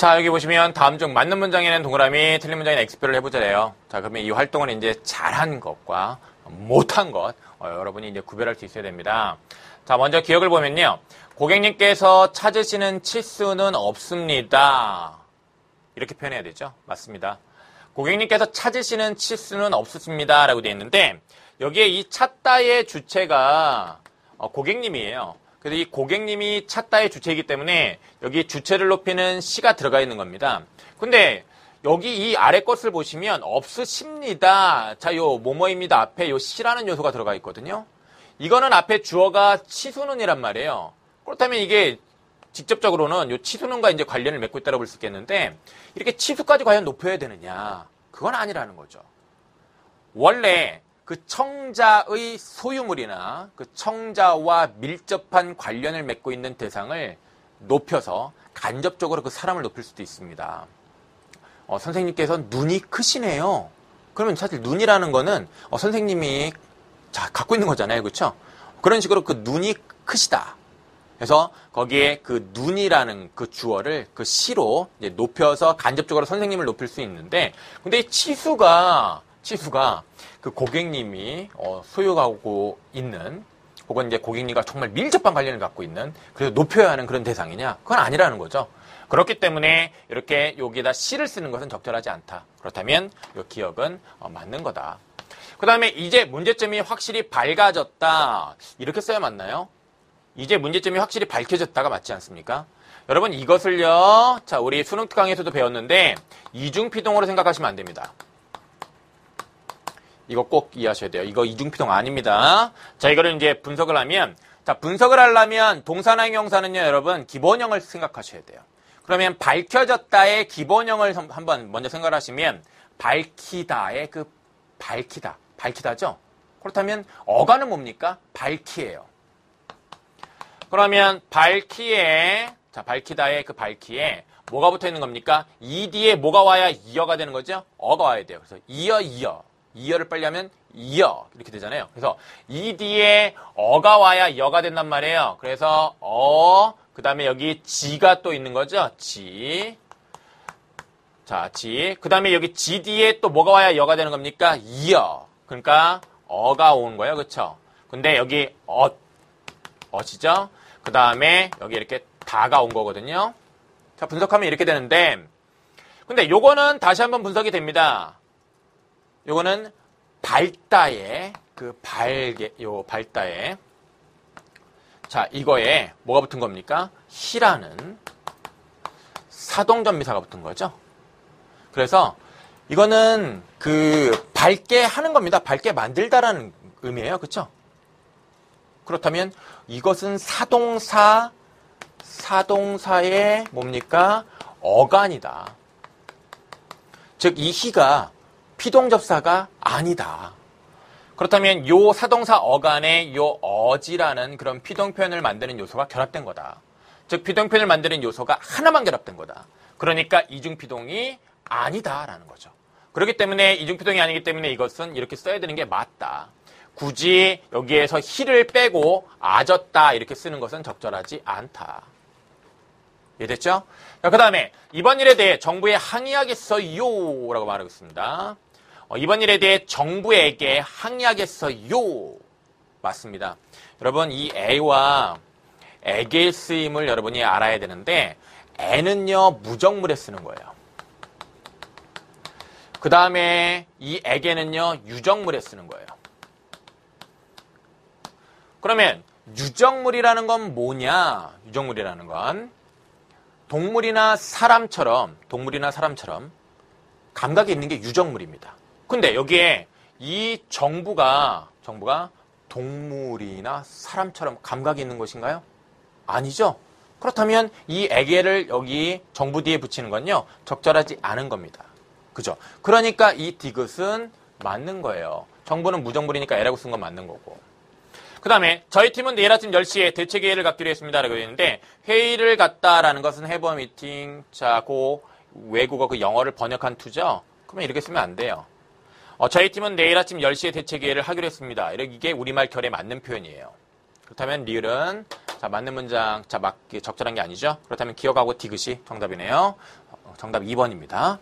자, 여기 보시면 다음 중 맞는 문장에는 동그라미, 틀린 문장에는 X표를 해보자래요. 자, 그러면 이 활동은 이제 잘한 것과 못한 것, 어, 여러분이 이제 구별할 수 있어야 됩니다. 자, 먼저 기억을 보면요. 고객님께서 찾으시는 치수는 없습니다. 이렇게 표현해야 되죠. 맞습니다. 고객님께서 찾으시는 치수는 없습니다. 라고 되어 있는데, 여기에 이 찾다의 주체가 어, 고객님이에요. 그래서 이 고객님이 찾다의 주체이기 때문에 여기 주체를 높이는 시가 들어가 있는 겁니다. 근데 여기 이 아래 것을 보시면 없으십니다. 자, 요 뭐뭐입니다. 앞에 요 시라는 요소가 들어가 있거든요. 이거는 앞에 주어가 치수는이란 말이에요. 그렇다면 이게 직접적으로는 요 치수는과 이제 관련을 맺고 있다고 볼 수 있겠는데 이렇게 치수까지 과연 높여야 되느냐? 그건 아니라는 거죠. 원래 그 청자의 소유물이나 그 청자와 밀접한 관련을 맺고 있는 대상을 높여서 간접적으로 그 사람을 높일 수도 있습니다. 어, 선생님께서 눈이 크시네요. 그러면 사실 눈이라는 거는 어, 선생님이 자, 갖고 있는 거잖아요. 그렇죠? 그런 식으로 그 눈이 크시다. 그래서 거기에 그 눈이라는 그 주어를 그 시로 높여서 간접적으로 선생님을 높일 수 있는데 근데 이 치수가 치수가 그 고객님이 어, 소유하고 있는 혹은 이제 고객님과 정말 밀접한 관련을 갖고 있는 그래서 높여야 하는 그런 대상이냐? 그건 아니라는 거죠. 그렇기 때문에 이렇게 여기에다 C를 쓰는 것은 적절하지 않다. 그렇다면 이 기억은 어, 맞는 거다. 그 다음에 이제 문제점이 확실히 밝아졌다. 이렇게 써야 맞나요? 이제 문제점이 확실히 밝혀졌다가 맞지 않습니까? 여러분 이것을요. 자 우리 수능 특강에서도 배웠는데 이중 피동으로 생각하시면 안 됩니다. 이거 꼭 이해하셔야 돼요. 이거 이중피동 아닙니다. 자, 이거를 이제 분석을 하면, 자, 분석을 하려면 동사나 형용사는요, 여러분, 기본형을 생각하셔야 돼요. 그러면 밝혀졌다의 기본형을 한번 먼저 생각을 하시면, 밝히다의 그 밝히다. 밝히다죠? 그렇다면 어가는 뭡니까? 밝히예요. 그러면 밝히에, 자, 밝히다의 그 밝히에 뭐가 붙어 있는 겁니까? 이 뒤에 뭐가 와야 이어가 되는 거죠? 어가 와야 돼요. 그래서 이어, 이어. 이어를 빨리 하면 이어 이렇게 되잖아요. 그래서 이 뒤에 어가 와야 여가 된단 말이에요. 그래서 어, 그 다음에 여기 지가 또 있는 거죠. 지. 자, 지. 그 다음에 여기 지 뒤에 또 뭐가 와야 여가 되는 겁니까? 이어. 그러니까 어가 온 거예요. 그쵸? 근데 여기 어, 어시죠? 그 다음에 여기 이렇게 다가 온 거거든요. 자, 분석하면 이렇게 되는데 근데 요거는 다시 한번 분석이 됩니다. 요거는 발다에 그 발개 요 발다에 자 이거에 뭐가 붙은 겁니까? 히라는 사동전미사가 붙은 거죠. 그래서 이거는 그 밝게 하는 겁니다. 밝게 만들다라는 의미예요. 그렇죠? 그렇다면 이것은 사동사 사동사의 뭡니까? 어간이다. 즉이 희가 피동접사가 아니다. 그렇다면 요 사동사 어간에 요 어지라는 그런 피동 표현을 만드는 요소가 결합된 거다. 즉 피동 표현을 만드는 요소가 하나만 결합된 거다. 그러니까 이중 피동이 아니다라는 거죠. 그렇기 때문에 이중 피동이 아니기 때문에 이것은 이렇게 써야 되는 게 맞다. 굳이 여기에서 히를 빼고 아졌다 이렇게 쓰는 것은 적절하지 않다. 이해됐죠? 그 다음에 이번 일에 대해 정부에 항의하겠어요 라고 말하고 있습니다. 어, 이번 일에 대해 정부에게 항의하겠어요. 맞습니다. 여러분 이 A와 에게의 쓰임을 여러분이 알아야 되는데 N은요 무정물에 쓰는 거예요. 그 다음에 이 에게는요 유정물에 쓰는 거예요. 그러면 유정물이라는 건 뭐냐? 유정물이라는 건 동물이나 사람처럼 동물이나 사람처럼 감각이 있는 게 유정물입니다. 근데 여기에 이 정부가 정부가 동물이나 사람처럼 감각이 있는 것인가요? 아니죠. 그렇다면 이 애계를 여기 정부 뒤에 붙이는 건요 적절하지 않은 겁니다. 그죠? 그러니까 이 디귿은 맞는 거예요. 정부는 무정부이니까 애라고 쓴 건 맞는 거고. 그 다음에 저희 팀은 내일 아침 10시에 대책 회의를 갖기로 했습니다. 라고 했는데 회의를 갖다라는 것은 해버 미팅, 자, 고 외국어 그 영어를 번역한 투죠. 그러면 이렇게 쓰면 안 돼요. 어, 저희 팀은 내일 아침 10시에 대책회의를 하기로 했습니다. 이게 우리말 결에 맞는 표현이에요. 그렇다면 리을은 자 맞는 문장 자 맞게 적절한 게 아니죠. 그렇다면 기억하고 디귿이 정답이네요. 정답 2번입니다.